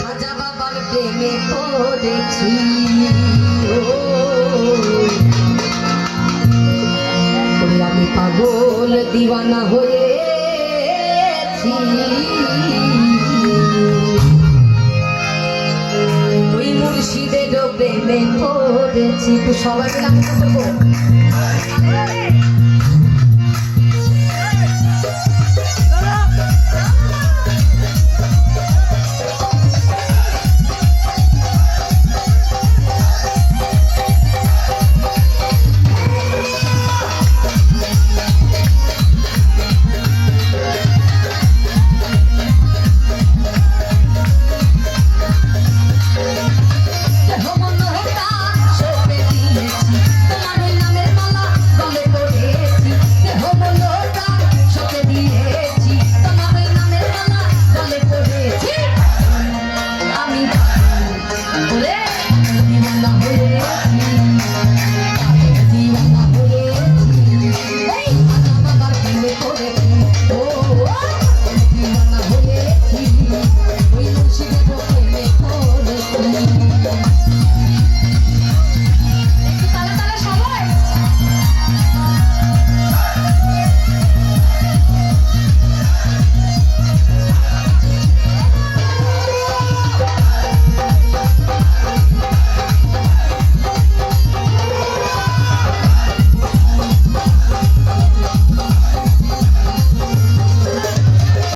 খাজা বাবার প্রেমে পড়েছি। আমি পাগল দিওয়ানা হয়েছি। ওই মুর্শিদের প্রেমে পড়েছি। তুই সবাই মিলে আমি করব?